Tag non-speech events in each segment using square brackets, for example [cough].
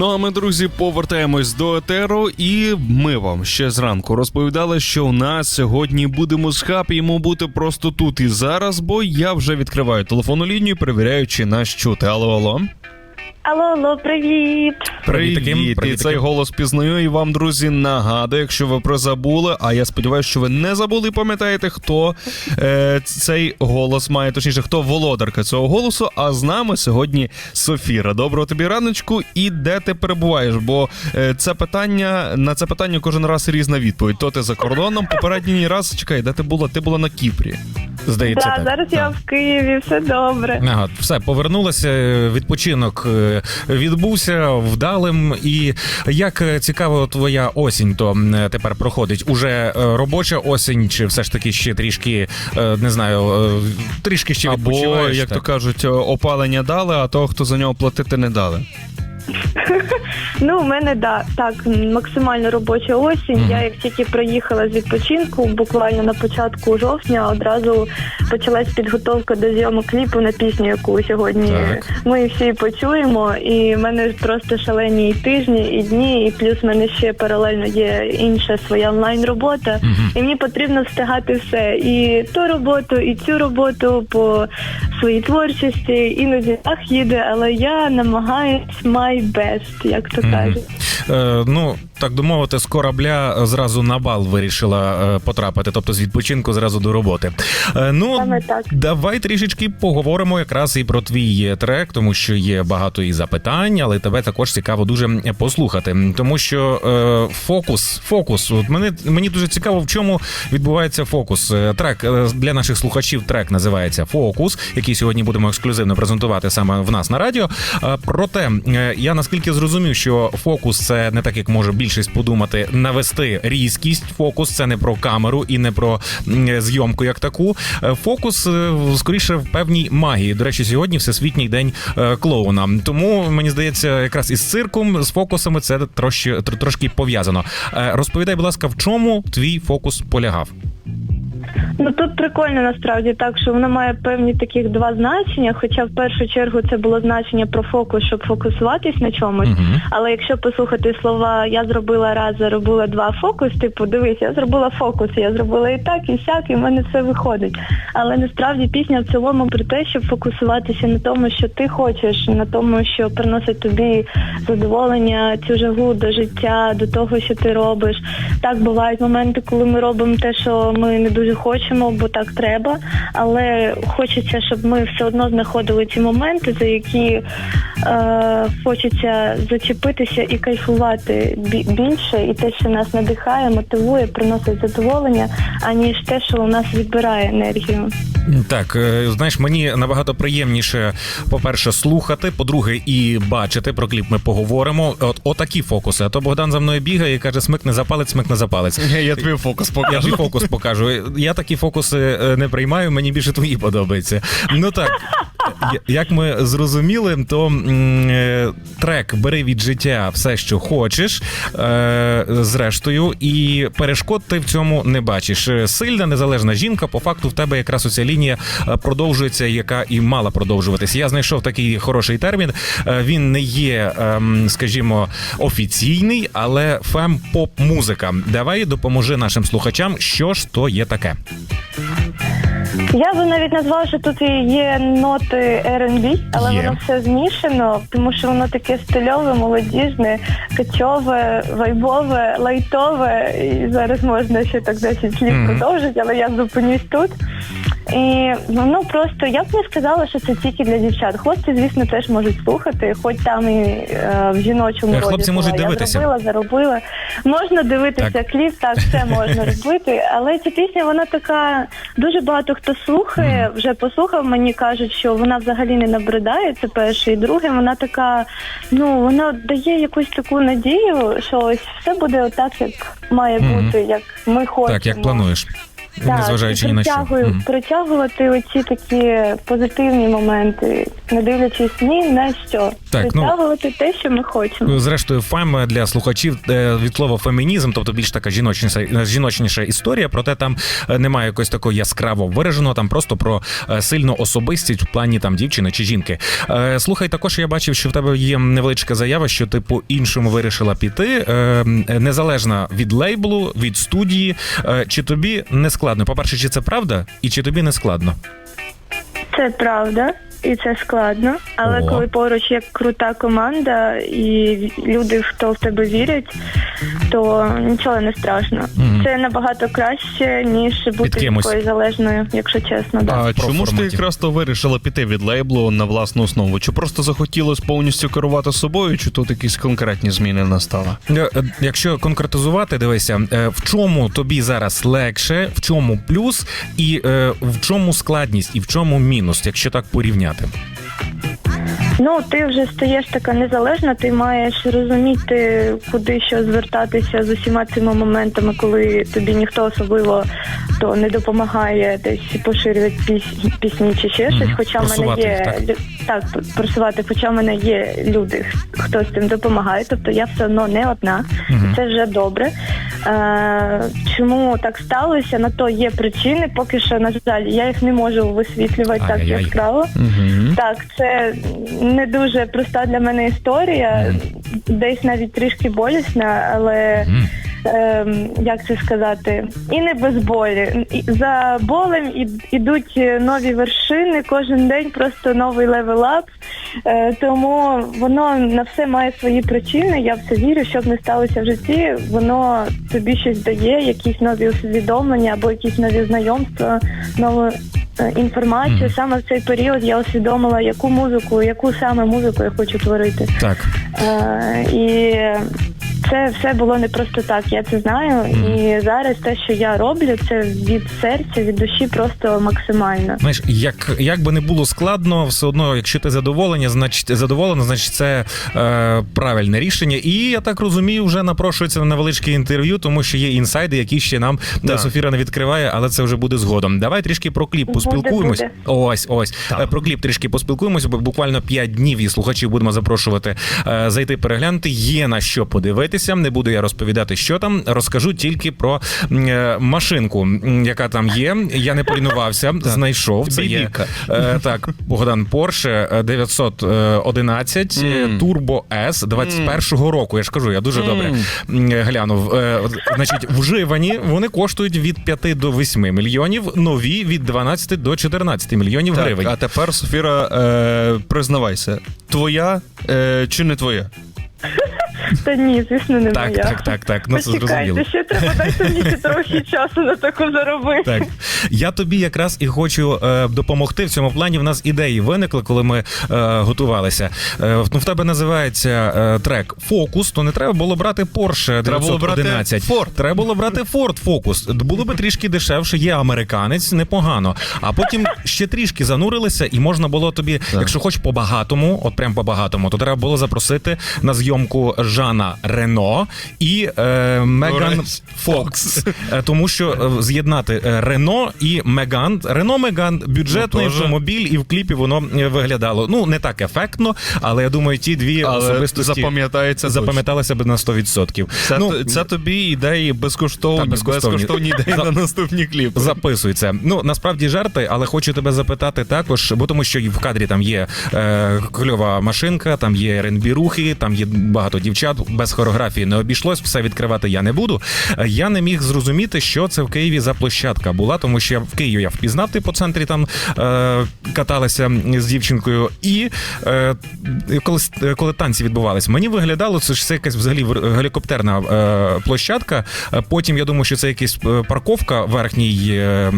Ну а ми, друзі, повертаємось до етеру, і ми вам ще зранку розповідали, що у нас сьогодні будемо з хапі йому бути просто тут і зараз, бо я вже відкриваю телефонну лінію, перевіряю, чи нас чути. Алло, алло. Алло, алло, привіт. Привіт, і привітики. цей голос пізнаю. І вам, друзі, нагадую, якщо ви прозабули, а я сподіваюся, що ви не забули і пам'ятаєте, хто е, цей голос має, точніше, хто володарка цього голосу. А з нами сьогодні Софіра. Доброго тобі раночку. І де ти перебуваєш? Бо е, це питання на це питання кожен раз різна відповідь. То ти за кордоном, попередній раз чекай, де ти була? Ти була на Кіпрі. Здається, Да, так. зараз я в Києві, все добре. Ага, все повернулася. Відпочинок е, відбувся вдалим. І як е, цікаво, твоя осінь то м, тепер проходить? Уже е, робоча осінь, чи все ж таки ще трішки е, не знаю, е, трішки ще Або, відпочиваєш? як так? то кажуть, опалення дали, а того, хто за нього платити не дали. [laughs] Ну, у мене да, так, максимально робоча осінь. Мгм. Я як тільки приїхала з відпочинку, буквально на початку жовтня, одразу почалась підготовка до зйомок кліпу на пісню, яку сьогодні Так. ми всі почуємо. І в мене просто шалені і тижні, і дні, і плюс в мене ще паралельно є інша своя онлайн робота. Мгм. І мені потрібно встигати все. І ту роботу, і цю роботу по своїй творчості. Іноді так їде, але я намагаюсь my best, як то кажуть. Е, ну, так би мовити, з корабля зразу на бал вирішила е, потрапити, тобто з відпочинку зразу до роботи. Е, ну, Саме так. давай трішечки поговоримо якраз і про твій трек, тому що є багато і запитань, але тебе також цікаво дуже послухати. Тому що е, фокус, фокус, от мене мені дуже цікаво, в чому відбувається фокус. Е, Трек е, для наших слухачів трек називається Фокус, який сьогодні будемо ексклюзивно презентувати саме в нас на радіо. Е, Проте е, я наскільки зрозумів, що фокус це не так, як може більшість подумати, навести різкість. Фокус це не про камеру і не про зйомку як таку. Е, Фокус е, скоріше в певній магії. До речі, сьогодні всесвітній день е, клоуна. Тому мені здається, якраз із цирком з фокусами це трошки трошки пов'язано. Розповідай, будь ласка, в чому твій фокус полягав? Ну тут прикольно насправді так, що воно має певні таких два значення. Хоча в першу чергу це було значення про фокус, щоб фокусуватись на чомусь. Мгм. Але якщо послухати слова я зробила раз, заробила два фокус, типу дивись, я зробила фокус, я зробила і так, і сяк, і в мене все виходить. Але насправді пісня в цілому про те, щоб фокусуватися на тому, що ти хочеш, на тому, що приносить тобі задоволення, цю жагу до життя, до того, що ти робиш. Так бувають моменти, коли ми робимо те, що ми не дуже хочемо, бо так треба. Але хочеться, щоб ми все одно знаходили ці моменти, за які е, хочеться зачепитися і кайфувати більше, і те, що нас надихає, мотивує, приносить задоволення, аніж те, що у нас відбирає енергію. Так, е, знаєш, мені набагато приємніше, по-перше, слухати, по-друге, і бачити. Про кліп ми поговоримо. От отакі фокуси. А то Богдан за мною бігає і каже: смикне за палець, смикне за палець. Я тобі фокус покажу. Я ж і фокус покажу. Я такі фокуси е, не приймаю, мені більше твої подобаються. Ну так. Як ми зрозуміли, то е, трек бери від життя все, що хочеш, е, зрештою, і перешкод ти в цьому не бачиш. Е, Сильна, незалежна жінка, по факту в тебе якраз оця лінія продовжується, яка і мала продовжуватися. Я знайшов такий хороший термін. Він не є, ем, скажімо, офіційний, але фем-поп-музика. Давай допоможи нашим слухачам, що ж то є таке. Я би навіть назвала, що тут і є ноти R&B, але Є. воно все змішано, тому що воно таке стильове, молодіжне, качове, вайбове, лайтове. І зараз можна ще так 10 слів продовжити, але я зупинюсь тут. І воно просто я б не сказала, що це тільки для дівчат. Хлопці, звісно, теж можуть слухати, хоч там і е, в жіночому Е, роді. хлопці можуть слова, дивитися. Зробила, заробила. Можна дивитися Так. кліп, так все можна [laughs] робити. Але ця пісня, вона така дуже багато хто слухає. Вже послухав, мені кажуть, що вона взагалі не набридає. Це перше. І друге, вона така, ну вона дає якусь таку надію, що ось все буде отак, як має Мгм. бути, як ми хочемо. Так, як плануєш. Так, Незважаючи ні на що. Мгм. притягувати оці такі позитивні моменти не дивлячись ні на що. Так, ну- те, що ми хочемо. Ну, Зрештою, фем для слухачів е, від слова фемінізм, тобто більш така жіночніша, жіночніша історія, проте там е, немає якось такого яскраво вираженого, там просто про е, сильну особистість в плані там дівчини чи жінки. Е, Слухай, також я бачив, що в тебе є невеличка заява, що ти по-іншому вирішила піти, е, незалежно від лейблу, від студії. Е, Чи тобі не складно? По-перше, чи це правда, і чи тобі не складно? Це правда. І це складно, але О. коли поруч є крута команда і люди, хто в тебе вірять, то нічого не страшно. Мгм. Це набагато краще, ніж бути кимось. такою залежною, якщо чесно. Да. А про чому ж ти якраз то вирішила піти від лейблу на власну основу? Чи просто захотілося повністю керувати собою, чи тут якісь конкретні зміни настали? Е, е, Якщо конкретизувати, дивися, е, в чому тобі зараз легше, в чому плюс, і е, в чому складність, і в чому мінус, якщо так порівняти. Ну, ти вже стаєш така незалежна, ти маєш розуміти, куди що звертатися з усіма цими моментами, коли тобі ніхто особливо то не допомагає десь поширювати піс- пісні чи ще щось. Хоча в мене є так. так просувати, хоча в мене є люди, хто з цим допомагає. Тобто я все одно не одна. Мгм. Це вже добре. Е, чому так сталося? На то є причини. Поки що, на жаль, я їх не можу висвітлювати так яскраво. Угу. Так, це не дуже проста для мене історія, десь навіть трішки болісна, але Мгм. Ем, як це сказати, і не без болі. За болем ідуть нові вершини, кожен день просто новий левел-ап. Е, тому воно на все має свої причини. Я в це вірю, щоб не сталося в житті, воно тобі щось дає, якісь нові усвідомлення або якісь нові знайомства, нову е, інформацію. Мгм. Саме в цей період я усвідомила, яку музику, яку саме музику я хочу творити. Так. Е, і це все було не просто так, я це знаю. І зараз те, що я роблю, це від серця, від душі просто максимально. Знаєш, як, як би не було складно, все одно, якщо ти задоволення, значить задоволена, значить це е, правильне рішення. І я так розумію, вже напрошується на невеличке інтерв'ю, тому що є інсайди, які ще нам Да. да. Софіра не відкриває, але це вже буде згодом. Давай трішки про кліп Буде, поспілкуємось. буде. Ось, ось Е, про кліп трішки поспілкуємось. бо Буквально 5 днів і слухачів будемо запрошувати е, зайти переглянути. Є на що подивитися. Не буду я розповідати, що там. Розкажу тільки про е, машинку, яка там є. Я не полінувався, [laughs] знайшов. Це є е, так. Богдан Порше е, 911 е, Мм. Turbo S 21-го року. Я ж кажу, я дуже добре глянув. Е, Значить, вживані вони коштують від 5 до 8 мільйонів, нові від 12 до 14 мільйонів Так, гривень. а тепер, Софіра, е, признавайся, твоя е, чи не твоя? [laughs] [laughs] Та ні, звісно, не Так, моя. так, так, так. Ну це зрозуміло. Ще треба дайте мені ще [laughs] трохи часу на таку заробити. Так, я тобі якраз і хочу е, допомогти в цьому плані. В нас ідеї виникли, коли ми е, готувалися. Е, ну, в тебе називається е, трек Фокус. То не треба було брати Porsche Треба було брати 911. Ford. Треба було брати Ford Focus. Було би трішки дешевше. Є американець, непогано. А потім ще трішки занурилися, і можна було тобі, якщо хоч по багатому, от прям по багатому, то треба було запросити на зйомку Жана Рено і е, Меган Фокс. Е, Тому що е, з'єднати е, Рено і Меган. Рено Меган бюджетний Ну, автомобіль, і в кліпі воно виглядало. Ну не так ефектно, але я думаю, ті дві Але особистості запам'ятається запам'яталися б на 100%. Це, ну, це тобі ідеї безкоштовні, безкоштовні. безкоштовні ідеї на наступні кліпи. Записується. Ну насправді жарти, але хочу тебе запитати також, бо тому що в кадрі там є е, кльова машинка, там є rb рухи, там є багато дівчат. Без хореографії не обійшлось, все відкривати я не буду. Е, Я не міг зрозуміти, що це в Києві за площадка була, тому що я в Києві я впізнав ти по центрі там е, каталися з дівчинкою. І е, коли, коли танці відбувались, мені виглядало, це ж це якась взагалі гелікоптерна е, площадка. Е, Потім я думаю, що це якась е, парковка, верхній е,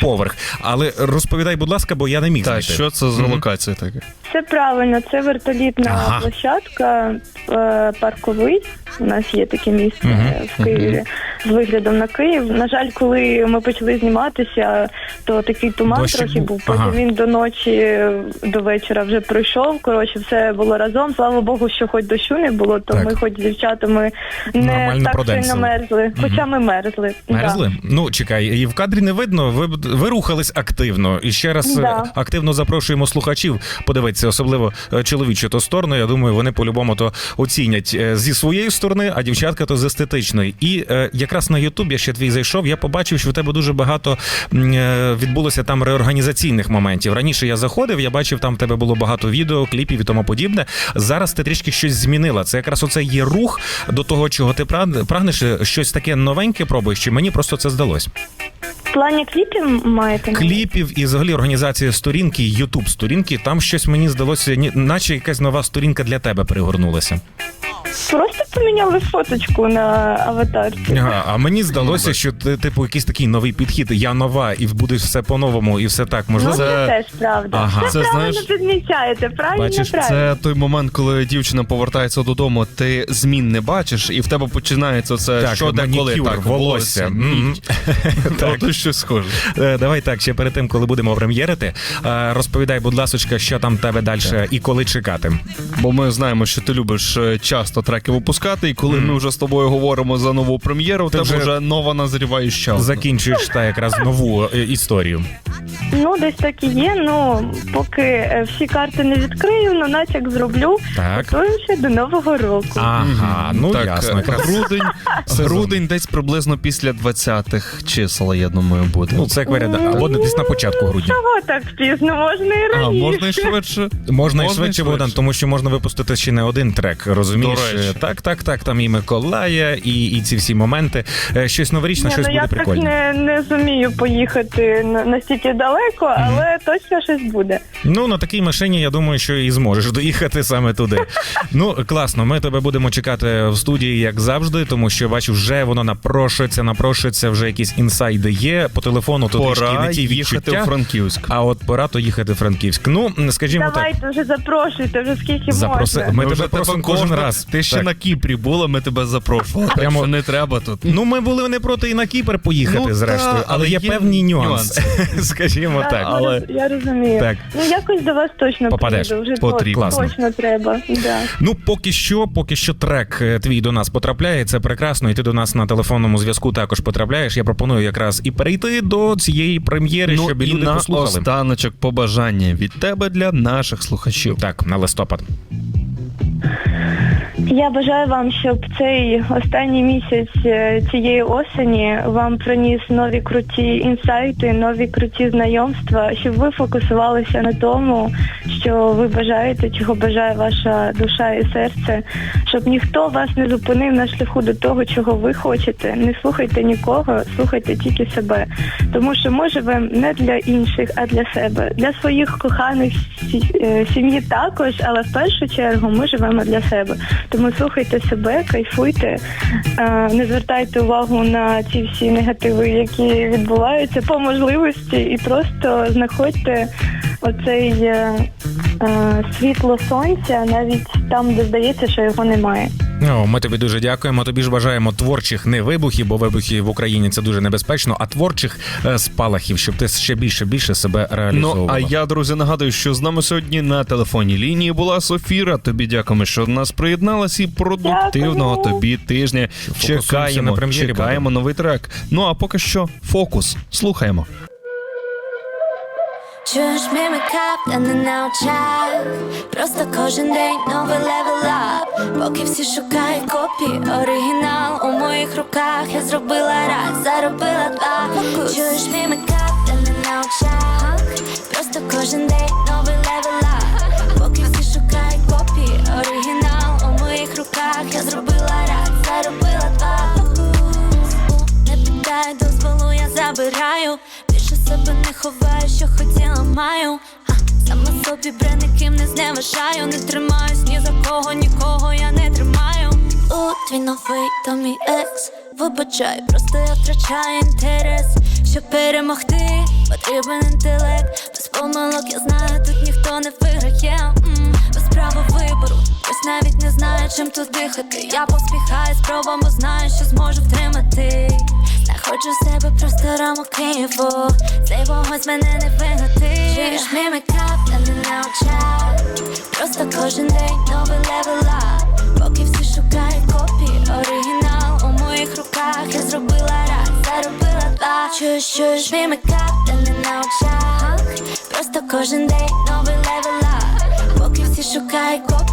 поверх. Але розповідай, будь ласка, бо я не міг Так, знайти. що це за локація така? Це правильно, це вертолітна Ага. площадка, е, парковий. У нас є таке місце Мгм. е, в Києві. з виглядом на Київ. На жаль, коли ми почали зніматися, то такий туман Дощик трохи був. був. Потім Ага. він до ночі до вечора вже пройшов. Коротше, все було разом. Слава Богу, що хоч дощу не було, то Так. ми хоч з дівчатами не Нормально так проденсили. сильно мерзли. Хоча ми мерзли. Да. Мерзли? Ну чекай, і в кадрі не видно. Ви, ви рухались активно. І ще раз Да. е, активно запрошуємо слухачів подивитися, особливо е, чоловічу то сторону. Я думаю, вони по-любому то оцінять е, зі своєї сторони, а дівчатка то з естетичної. І е, якраз на Ютуб я ще твій зайшов. Я побачив, що в тебе дуже багато відбулося там реорганізаційних моментів. Раніше я заходив, я бачив, там в тебе було багато відео, кліпів і тому подібне. Зараз ти трішки щось змінила. Це якраз оце є рух до того, чого ти праг- прагнеш, щось таке новеньке пробуєш, чи мені просто це здалось. В плані кліпів маєте? Кліпів і взагалі організація сторінки, Ютуб сторінки. Там щось мені здалося, ні- наче якась нова сторінка для тебе пригорнулася. Просто поміняли фоточку на аватарці. Ага, а мені здалося, що ти, типу, якийсь такий новий підхід. Я нова, і будеш все по-новому, і все так. Ну, Можливо, це теж правда. Ага. Це, Це, правильно знаєш, підмічаєте, правильно, бачиш, правильно. Це той момент, коли дівчина повертається додому, ти змін не бачиш, і в тебе починається це Так, що де коли манікюр, так, волосся. Мгм. [laughs] [laughs] Так. Ото щось схоже. Е, Давай так, ще перед тим, коли будемо прем'єрити, е, розповідай, будь ласка, що там в тебе далі і коли чекати. Бо ми знаємо, що ти любиш е, часто треки випускати, і коли ми вже з тобою говоримо за нову прем'єру, Ти тебе вже вже нова назріває ще одна. Закінчуєш та якраз нову е, історію. Ну, десь так і є. Ну, поки е, всі карти не відкрию, ну натяк зроблю. Так. Готуємося до Нового року. Ага, ну так, ясно. е, грудень, [laughs] грудень десь приблизно після 20-х чисел, я думаю, буде. Ну, це як варіант, або десь на початку грудня. Чого так пізно? Можна і а, можна і швидше. Можна і Можна і швидше, Богдан, тому що можна випустити ще не один трек, розумієш? До речі. Так, так, так. Там і Миколая, і, і ці всі моменти. Е, Щось новорічне, Ні, щось ну, буде я так прикольне. не, не зумію поїхати на- настільки далеко, але точно щось буде. Ну, на такій машині, я думаю, що і зможеш доїхати саме туди. Ну, класно, ми тебе будемо чекати в студії, як завжди, тому що бачу, вже воно напрошується, напрошується, вже якісь інсайди є. По телефону то трішки Пора не ті їхати відчуття. у Франківськ. А от пора то їхати в Франківськ. Ну, скажімо так. Давайте вже запрошуйте, вже скільки Запроси- можна. Ми тебе просимо кожен раз. Ти ще Так. на Кіпрі була, ми тебе запрошували. Прямо- Прямо не треба тут. Ну, ми були не проти і на Кіпр поїхати, Ну, зрештою, та, але але є є певні нюанси. [laughs] Скажімо Так, так. ну, але- Я розумію. Так. Ну якось до вас точно Попадеш. приїду, вже Потрібно. точно, точно треба. Да. Ну, поки що, поки що трек е, твій до нас потрапляє, це прекрасно, і ти до нас на телефонному зв'язку також потрапляєш. Я пропоную якраз і перейти до цієї прем'єри, Ну щоб і люди на послухали. останочок побажання від тебе для наших слухачів. Так, на листопад. Я бажаю вам, щоб цей останній місяць е, цієї осені вам приніс нові круті інсайти, нові круті знайомства, щоб ви фокусувалися на тому, що ви бажаєте, чого бажає ваша душа і серце, щоб ніхто вас не зупинив на шляху до того, чого ви хочете. Не слухайте нікого, слухайте тільки себе. Тому що ми живемо не для інших, а для себе, для своїх коханих е, сім'ї також, але в першу чергу ми живемо для себе. Тому слухайте себе, кайфуйте, е, не звертайте увагу на ці всі негативи, які відбуваються по можливості, і просто знаходьте оцей е, е, світло сонця навіть там, де здається, що його немає. Ну, ми тобі дуже дякуємо. Тобі ж бажаємо творчих не вибухів, бо вибухи в Україні це дуже небезпечно, а творчих е, спалахів, щоб ти ще більше більше себе Ну а я, друзі, нагадую, що з нами сьогодні на телефонній лінії була Софіра. Тобі дякуємо, що до нас приєдналась і продуктивного Дякую. тобі тижня. Фокусуємося на Чекаємо, прем'єрі, чекаємо новий трек. Ну а поки що фокус. Слухаємо. Чуєш мій мейкап, та не навчав Просто кожен день новий левел ап. Поки всі шукають копії, оригінал у моїх руках. Я зробила раз, заробила два. Чуєш мій мейкап, та не навчав Просто кожен день новий левел ап. Поки всі шукають копії, оригінал у моїх руках. Я зробила раз, заробила два. Не питаю дозволу, я забираю. Себе не ховаю, що хотіла маю. А, сама собі бренд, ніким не зневажаю. Не тримаюсь ні за кого, нікого я не тримаю. У твій новий то мій екс. Вибачай, просто я втрачаю інтерес. Щоб перемогти, потрібен інтелект. Без помилок я знаю, тут ніхто не виграє. Права вибору, хтось навіть не знає, чим тут дихати. Я поспіхаю спробам, бо знаю, що зможу втримати. Хочу в себе просторому Києву. Цей вогонь мене не вигати Чуєш мій та не на очах. Просто кожен день новий левел ап. Поки всі шукають копії, оригінал у моїх руках. Я зробила раз, заробила два. Чуєш, чуєш мій мейкап, та не на очах. Просто кожен день новий левел ап Поки всі